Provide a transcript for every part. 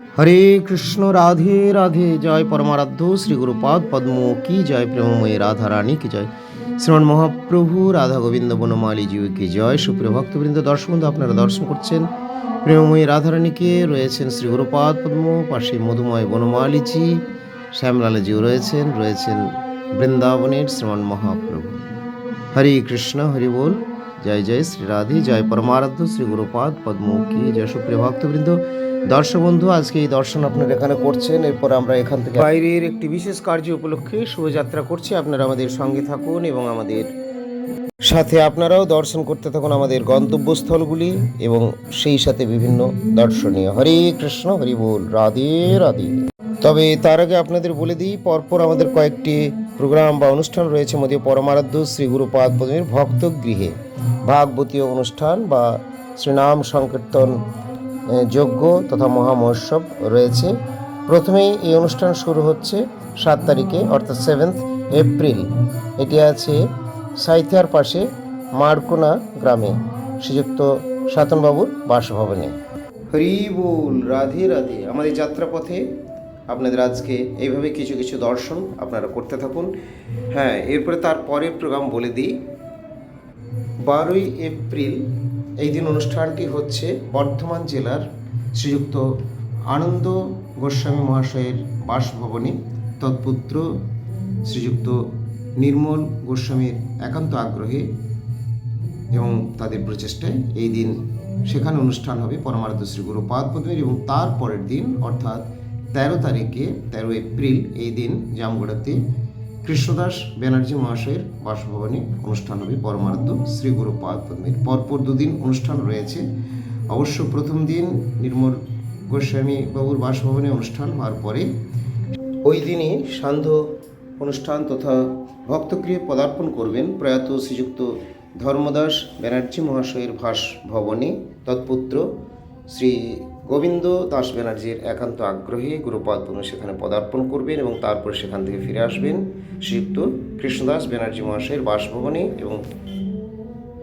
হরে কৃষ্ণ রাধে রাধে। জয় পরমারাধ্য, শ্রী গুরুপাদ পদ্ম, কি জয় প্রেমময়ী রাধা রানী কি জয় শ্রীমান মহাপ্রভু, রাধা গোবিন্দ বনমালী জিউ, কি জয়। সুপ্রিয় ভক্তবৃন্দ, দর্শক বন্ধু, আপনারা দর্শন করছেন প্রেমময়ী রাধারানীকে। রয়েছেন শ্রী গুরুপাদ পদ্ম, পাশে মধুময় বনমালীজি শ্যামলালজিও রয়েছেন রয়েছেন বৃন্দাবনের শ্রীমান মহাপ্রভু। হরে কৃষ্ণ, হরি বল। জয় জয় শ্রী রাধে, জয় পরমারাধ্য, শ্রী গুরুপাদ পদ্ম জয় সুপ্রিয় ভক্তবৃন্দ। দর্শক বন্ধু আজকে এই দর্শন আপনারা এখানে করছেন, এরপর আমরা এখান থেকে বাইরের একটি বিশেষ কার্য উপলক্ষে শুভযাত্রা করছি। আপনারা আমাদের সঙ্গে থাকুন এবং আমাদের সাথে আপনারাও দর্শন করতে থাকুন আমাদের গন্তব্যস্থলগুলি এবং সেই সাথে বিভিন্ন দর্শনীয়। হরে কৃষ্ণ, হরি বল, রাধে রাধে। তবে তার আগে আপনাদের বলে দিই, পরপর আমাদের কয়েকটি প্রোগ্রাম বা অনুষ্ঠান রয়েছে মধ্যে পরমারাধ্য শ্রী গুরুপাদ পদ্মের ভক্ত গৃহে। ভাগবতীয় অনুষ্ঠান বা শ্রীনাম সংকীর্তন যজ্ঞ তথা মহামহোৎসব রয়েছে। প্রথমেই এই অনুষ্ঠান শুরু হচ্ছে সাত তারিখে, অর্থাৎ সেভেন্থ এপ্রিল এটি আছে সাইথিয়ার পাশে মারকোনা গ্রামে। শ্রীযুক্ত সাতনবাবুর বাসভবনে। হরি বল, রাধে রাধে। আমাদের যাত্রাপথে আপনাদের আজকে এইভাবে কিছু কিছু দর্শন আপনারা করতে থাকুন। হ্যাঁ এরপরে তার পরের প্রোগ্রাম বলে দিই। বারোই এপ্রিল এই দিন অনুষ্ঠানটি হচ্ছে বর্ধমান জেলার শ্রীযুক্ত আনন্দ গোস্বামী মহাশয়ের বাসভবনে। তৎপুত্র শ্রীযুক্ত নির্মল গোস্বামীর একান্ত আগ্রহে এবং তাদের প্রচেষ্টায় এই দিন সেখানে অনুষ্ঠান হবে। পরমারাধ্য শ্রী গুরু পাদপদ্মের এবং তার পরের দিন, অর্থাৎ তেরো তারিখে, তেরো এপ্রিল এই দিন জামগড়াতে কৃষ্ণদাস ব্যানার্জি মহাশয়ের বাসভবনে অনুষ্ঠান হবে। পরমারাধ্য শ্রী গুরু পাদপদ্মের পরপর দুদিন অনুষ্ঠান রয়েছে। অবশ্য প্রথম দিন নির্মল গোস্বামী বাবুর বাসভবনে অনুষ্ঠান হওয়ার পরে ওই দিনই সান্ধ্য অনুষ্ঠান তথা ভক্তগৃহে পদার্পণ করবেন প্রয়াত শ্রীযুক্ত ধর্মদাস ব্যানার্জি মহাশয়ের ভাস ভবনে তৎপুত্র শ্রী গোবিন্দ দাস ব্যানার্জির একান্ত আগ্রহে গুরুপাদ পুনঃ সেখানে পদার্পণ করবেন এবং তারপরে সেখান থেকে ফিরে আসবেন শ্রীযুক্ত কৃষ্ণদাস ব্যানার্জি মহাশয়ের বাসভবনে এবং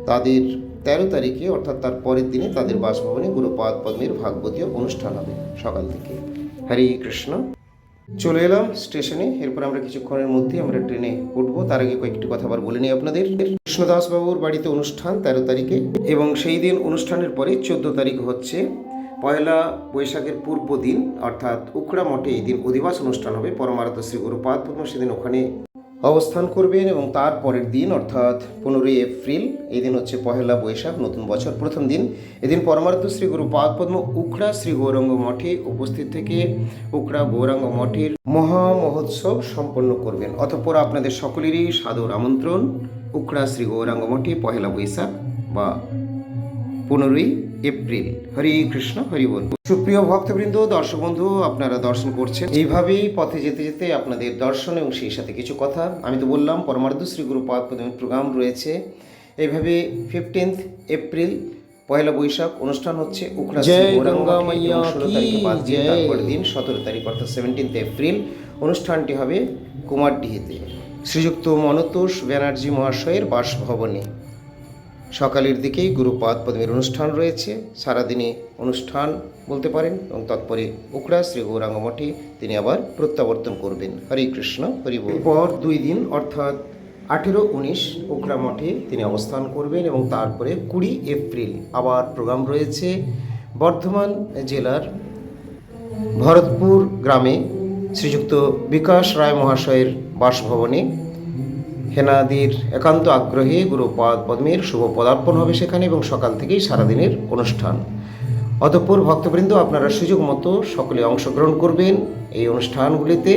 তাদের তেরো তারিখে অর্থাৎ তার পরের দিনে তাদের বাসভবনে গুরুপাদ পদ্মের ভাগবতীয় অনুষ্ঠান হবে সকাল থেকে। হরে কৃষ্ণ। চলে এলাম স্টেশনে, এরপর আমরা কিছুক্ষণের মধ্যে আমরা ট্রেনে উঠবো। তার আগে কয়েকটি কথা আবার বলে নিই আপনাদের। কৃষ্ণদাস বাবুর বাড়িতে অনুষ্ঠান তেরো তারিখে এবং সেই দিন অনুষ্ঠানের পরে চোদ্দ তারিখ হচ্ছে পয়লা বৈশাখের পূর্ব দিন, অর্থাৎ উখড়া মঠে এই দিন অধিবাস অনুষ্ঠান হবে। পরমারাধ্য শ্রী গুরুপাদ পদ্ম সেদিন ওখানে অবস্থান করবেন এবং তার পরের দিন, অর্থাৎ পনেরোই এপ্রিল, এই দিন হচ্ছে পহেলা বৈশাখ, নতুন বছর প্রথম দিন। এদিন পরমার্থ শ্রী গুরু পাদপদ্ম উখড়া শ্রী গৌরাঙ্গ মঠে উপস্থিত থেকে উখড়া গৌরাঙ্গ মঠের মহা মহোৎসব সম্পন্ন করবেন। অতঃপর আপনাদের সকলেরই সাদর আমন্ত্রণ, উখড়া শ্রী গৌরাঙ্গ মঠে পহেলা বৈশাখ বা পনেরোই এপ্রিল। হরি কৃষ্ণ হরি বল। সুপ্রিয় ভক্তবৃন্দ দর্শক বন্ধু আপনারা দর্শন করছেন। এইভাবেই পথে যেতে যেতে আপনাদের দর্শন এবং সেই সাথে কিছু কথা আমি তো বললাম পরমার্ধ শ্রী গুরুপাদ প্রোগ্রাম রয়েছে। এইভাবে ফিফটিন্থ এপ্রিল পয়লা বৈশাখ অনুষ্ঠান হচ্ছে উখড়া ষোলো তারিখে বাদ দিয়ে জয়। দিন সতেরো তারিখ অর্থাৎ সেভেন্টিন্থ এপ্রিল অনুষ্ঠানটি হবে কুমারডিহিতে। শ্রীযুক্ত মনতোষ ব্যানার্জি মহাশয়ের বাসভবনে। সকালের দিকেই গুরুপাদ পদ্মের অনুষ্ঠান রয়েছে। সারাদিনে অনুষ্ঠান বলতে পারেন এবং তৎপরে উকড়া শ্রী গৌরাঙ্গ মঠে তিনি আবার প্রত্যাবর্তন করবেন। হরে কৃষ্ণ, হরি পর দুই দিন, অর্থাৎ আঠেরো, উনিশ উকড়া মঠে তিনি অবস্থান করবেন এবং তারপরে কুড়ি এপ্রিল আবার প্রোগ্রাম রয়েছে বর্ধমান জেলার ভরতপুর গ্রামে শ্রীযুক্ত বিকাশ রায় মহাশয়ের বাসভবনে। হেনাদির একান্ত আগ্রহে গুরুপাদ পদ্মের শুভ পদার্পণ হবে সেখানে এবং সকাল থেকেই সারাদিনের অনুষ্ঠান। অতঃপর ভক্তবৃন্দ আপনারা সুযোগ মতো সকলে অংশগ্রহণ করবেন এই অনুষ্ঠানগুলিতে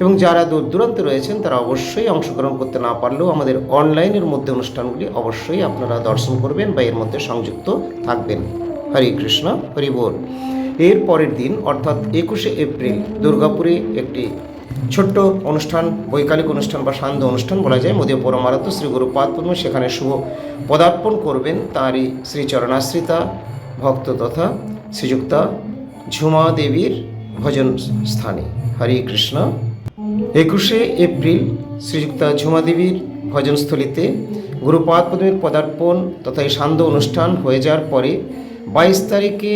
এবং যারা দূর দূরান্তে রয়েছেন তারা অবশ্যই অংশগ্রহণ করতে না পারলেও আমাদের অনলাইনের মধ্যে অনুষ্ঠানগুলি অবশ্যই আপনারা দর্শন করবেন বা এর মধ্যে সংযুক্ত থাকবেন। হরে কৃষ্ণ, হরি এর পরের দিন, অর্থাৎ একুশে এপ্রিল, দুর্গাপুরে একটি ছোট্ট অনুষ্ঠান, বৈকালিক অনুষ্ঠান বা সান্ধ্য অনুষ্ঠান বলা যায়। মোদীয় পরমারাধ্য শ্রী গুরু পাদপদ্ম সেখানে শুভ পদার্পণ করবেন। তারই শ্রীচরণাশ্রিতা, ভক্ত তথা শ্রীযুক্তা ঝুমা দেবীর ভজন স্থানে। হরে কৃষ্ণ। একুশে এপ্রিল শ্রীযুক্তা ঝুমা দেবীর ভজনস্থলিতে গুরুপাদ পদার্পণ তথা এই সান্ধ্য অনুষ্ঠান হয়ে যাওয়ার পরে বাইশ তারিখে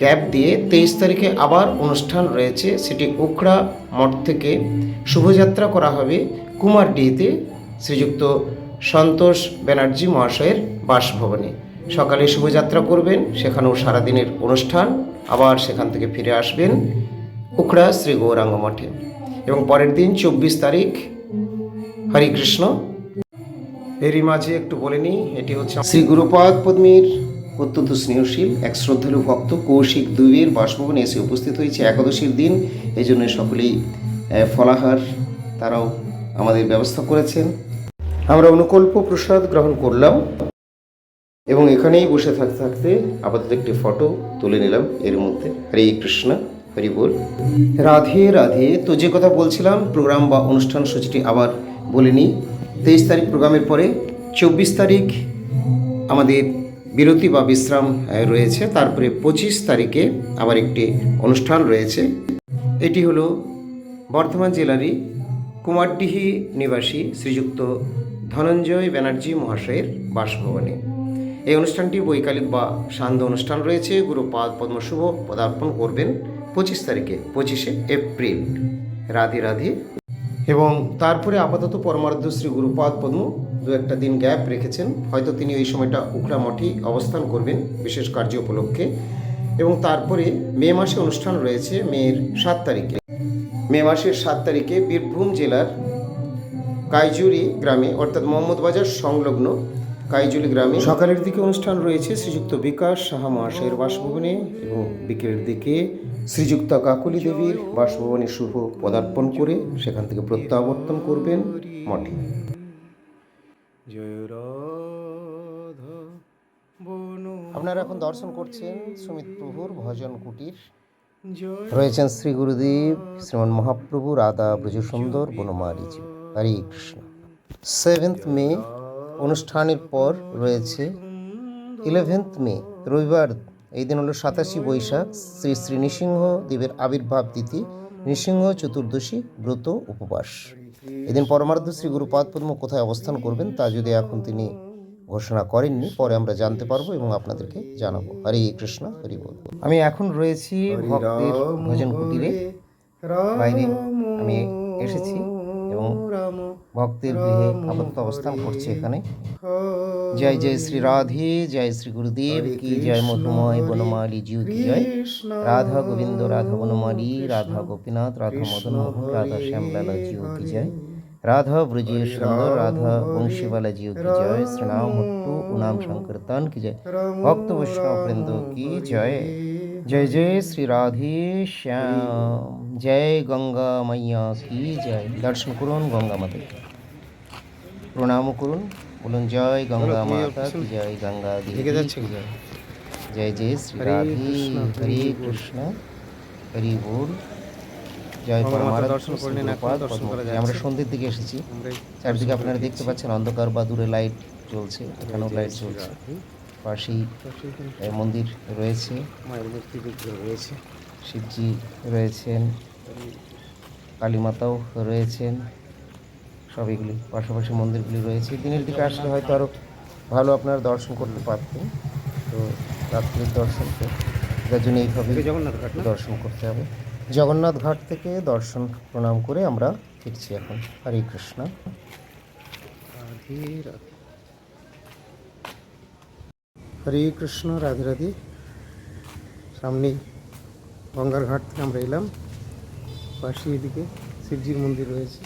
গ্যাপ দিয়ে তেইশ তারিখে আবার অনুষ্ঠান রয়েছে। সেটি উখড়া মঠ থেকে শুভযাত্রা করা হবে কুমার কুমারডিহিতে শ্রীযুক্ত সন্তোষ ব্যানার্জি মহাশয়ের বাসভবনে। সকালে শুভযাত্রা করবেন, সেখানেও সারাদিনের অনুষ্ঠান। আবার সেখান থেকে ফিরে আসবেন উখড়া শ্রী গৌরাঙ্গ মঠে। এবং পরের দিন চব্বিশ তারিখ হরে কৃষ্ণ এরই মাঝে একটু বলে নিই, এটি হচ্ছে শ্রী গুরুপাদ পদ্মীর অত্যন্ত স্নেহশীল, এক শ্রদ্ধালু ভক্ত কৌশিক দুইয়ের বাসভবনে এসে উপস্থিত হয়েছে। একাদশীর দিন, এই জন্য সকলেই ফলাহার, তারাও আমাদের ব্যবস্থা করেছেন। আমরা অনুকল্প প্রসাদ গ্রহণ করলাম এবং এখানেই বসে থাকতে থাকতে আপাতত একটি ফটো তুলে নিলাম এর মধ্যে। হরে কৃষ্ণ, হরি বল। রাধে রাধে। তো যে কথা বলছিলাম, প্রোগ্রাম বা অনুষ্ঠান সূচিটি আবার বলে নিই। তেইশ তারিখ প্রোগ্রামের পরে চব্বিশ তারিখ আমাদের বিরতি বা বিশ্রাম রয়েছে। তারপরে পঁচিশ তারিখে আবার একটি অনুষ্ঠান রয়েছে। এটি হলো বর্ধমান জেলারই কুমারডিহি নিবাসী শ্রীযুক্ত ধনঞ্জয় ব্যানার্জি মহাশয়ের বাসভবনে। এই অনুষ্ঠানটি বৈকালিক বা সান্ধ্য অনুষ্ঠান রয়েছে। গুরুপাদ পদ্মশুভ পদার্পণ করবেন পঁচিশ তারিখে, পঁচিশে এপ্রিল। রাধে রাধে। এবং তারপরে আপাতত পরমার্ধ শ্রী গুরুপাদ পদ্ম দু একটা দিন গ্যাপ রেখেছেন। হয়তো তিনি ওই সময়টা উখড়া মঠেই অবস্থান করবেন বিশেষ কার্য উপলক্ষে। এবং তারপরে মে মাসে অনুষ্ঠান রয়েছে, মেয়ের সাত তারিখে। মে মাসের সাত তারিখে বীরভূম জেলার কাইজুরি গ্রামে, অর্থাৎ মোহাম্মদ বাজার সংলগ্ন কাইজুলি গ্রামে সকালের দিকে অনুষ্ঠান রয়েছে শ্রীযুক্ত বিকাশ সাহা মহাশয়ের বাসভবনে এবং বিকেলের দিকে শ্রীযুক্ত কাকুলি দেবীর বাসভবনে শুভ পদার্পণ করে সেখান থেকে প্রত্যাবর্তন করবেন মঠে। আপনারা এখন দর্শন করছেন সুমিত প্রভুর ভজন কুটির। রয়েছেন শ্রী গুরুদেব শ্রীমন মহাপ্রভু রাধা ব্রজসুন্দর বনমালীজি হরে কৃষ্ণ। সেভেন্থ মে অনুষ্ঠানের পর রয়েছে ইলেভেন্থ মে রবিবার। এই দিন হলো সাতাশি বৈশাখ। শ্রী শ্রী নৃসিংহ দেবের আবির্ভাব তিথি। নৃসিংহ চতুর্দশী ব্রত উপবাস। এদিন পরমার্ধ শ্রী গুরুপাদ পদ্ম কোথায় অবস্থান করবেন তা যদি এখন তিনি ঘোষণা করেননি পরে আমরা জানতে পারব এবং আপনাদেরকে জানাব। হরে কৃষ্ণ হরি বল। আমি এখন রয়েছি ভক্তের ভজন কুটিরে বাইরে আমি এসেছি এবং ভক্তের গৃহে আপাতত অবস্থান করছে এখানে। জয় জয় শ্রী রাধে জয় শ্রী গুরুদেব কি জয় মধুময় বনমালী জিউ কি জয়। রাধা গোবিন্দ রাধা বনমালী রাধা গোপীনাথ রাধা মদন মোহন রাধা শ্যামলালা জিউ কি জয়। রাধা ব্রজে সুন্দর রাধা বংশীবালা জিউ কি জয়। শ্রীনাম হট্টু উনাম সংকীর্তন কি জয়। ভক্ত বৈষ্ণব বৃন্দ কি জয়। জয় জয় শ্রী রাধে শ্যাম জয় গঙ্গা মাইয়া কি জয় দর্শন করুন গঙ্গা মাতাকে প্রণাম করুন বলুন জয় গঙ্গা মাতা কি জয় গঙ্গা জয় জয় শ্রী রাধে হরে কৃষ্ণ হরি বল জয় আমরা সন্ধ্যের দিকে এসেছি। চারদিকে আপনারা দেখতে পাচ্ছেন অন্ধকার বা দূরে লাইট জ্বলছে। এখানেও লাইট জ্বলছে। পাশেই মন্দির রয়েছে। মায়ের মূর্তি বিগ্রহ রয়েছে। শিবজি রয়েছেন কালী মাতাও রয়েছেন। সব এগুলি পাশাপাশি মন্দিরগুলি রয়েছে। দিনের দিকে আসলে হয়তো আরও ভালো আপনারা দর্শন করতে পারতেন। তো রাত্রির দর্শন তার জন্য এইভাবে জগন্নাথ ঘাট দর্শন করতে হবে। জগন্নাথ ঘাট থেকে দর্শন প্রণাম করে আমরা ফিরছি এখন। হরে কৃষ্ণ। হরে কৃষ্ণ, রাধে রাধে। সামনেই গঙ্গার ঘাট থেকে আমরা এলাম। পাশে এদিকে শিবজির মন্দির রয়েছে।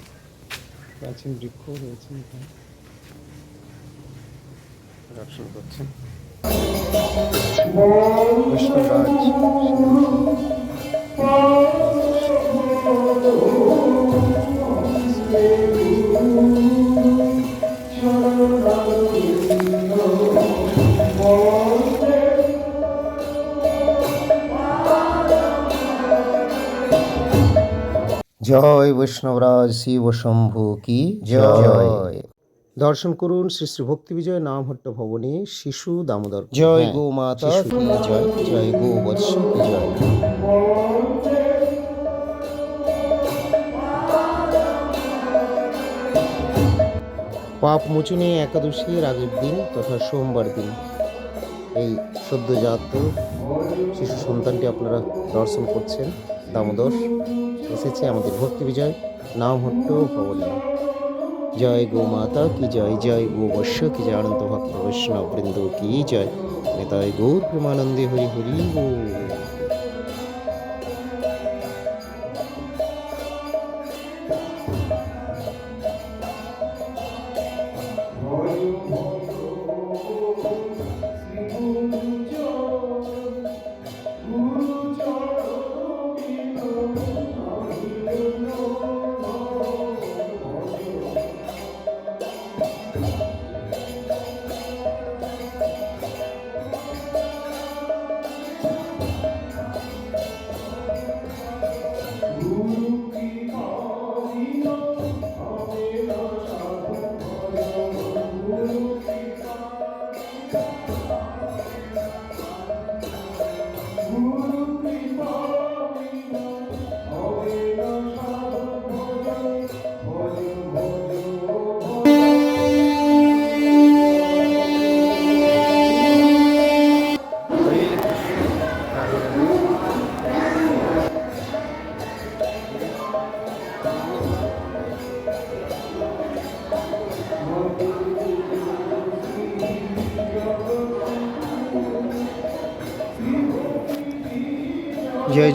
প্রাচীন বৃক্ষ রয়েছে এখানে। দর্শন করছেন। কৃষ্ণরাজ জয় বৈষ্ণবরাজ শিব শম্ভু কি জয়? দর্শন করুন শ্রী শ্রী ভক্তি বিজয় নামহট্ট ভবনে শিশু দামোদর জয় গো মাতা জয় জয় গো বৎস জয়। পাপ মোচনে একাদশীর আগের দিন তথা সোমবার দিন। এই সদ্যজাত শিশু সন্তানটি আপনারা দর্শন করছেন দামোদর। এসেছে আমাদের ভক্তি বিজয়। নাম হট্ট ভবনী জয় গো মাতা কি জয় জয় গো বৈশ্য কি জয়, অনন্ত ভক্ত বৈষ্ণব বৃন্দ কি জয়। নেতায় গৌর প্রেমানন্দে হরি হরি গো।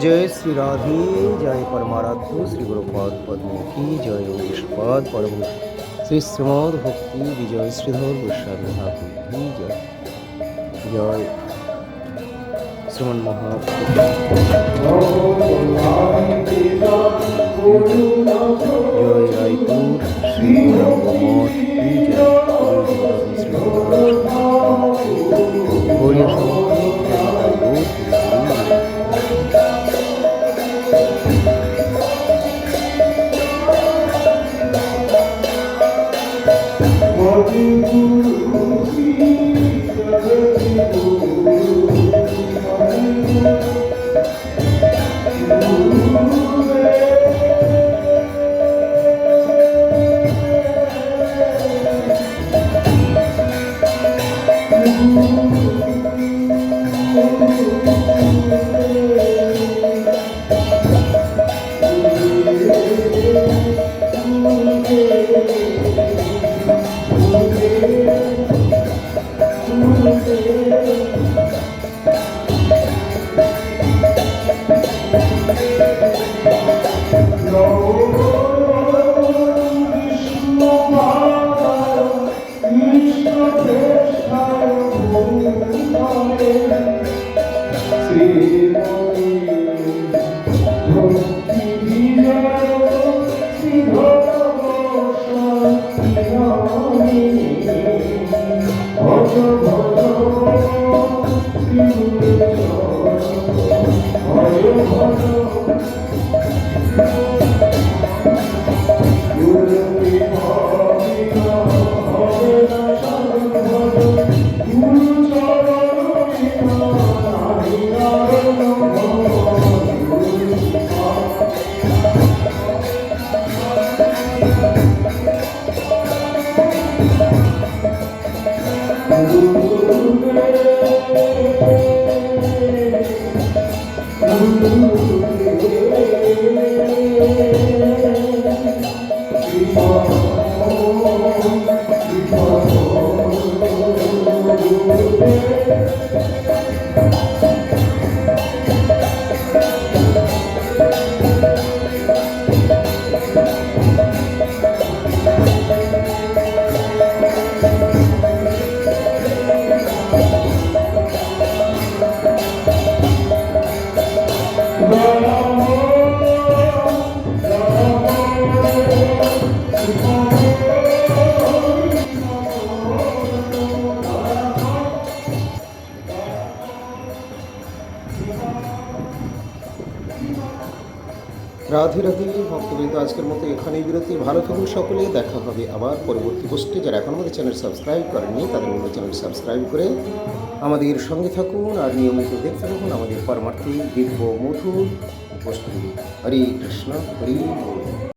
জয় শ্রী রাধে, জয় পরমারাধ্য, শ্রী গুরুপদ পদ্মমুখী, জয় পদ পরম শ্রী শ্রীমদ ভক্তি বিজয় শ্রীধর গোস্বামী ঠাকুর কি জয়। জয় শ্রমণ জয় রায়পুর, শ্রী গৌরাঙ্গ মঠ শ্রী গৌরী রাধে রাধে, ভক্তবৃন্দ আজকের মতো এখানেই বিরতি। ভালো থাকুন সকলে, দেখা হবে আবার পরবর্তী পোস্টে যারা এখন আমাদের চ্যানেল সাবস্ক্রাইব করেননি, তাদের আমাদের চ্যানেল সাবস্ক্রাইব করে আমাদের সঙ্গে থাকুন আর নিয়মিত দেখতে থাকুন আমাদের পরমার্থী দিব্য মধুর পোস্টগুলি হরে কৃষ্ণ, হরি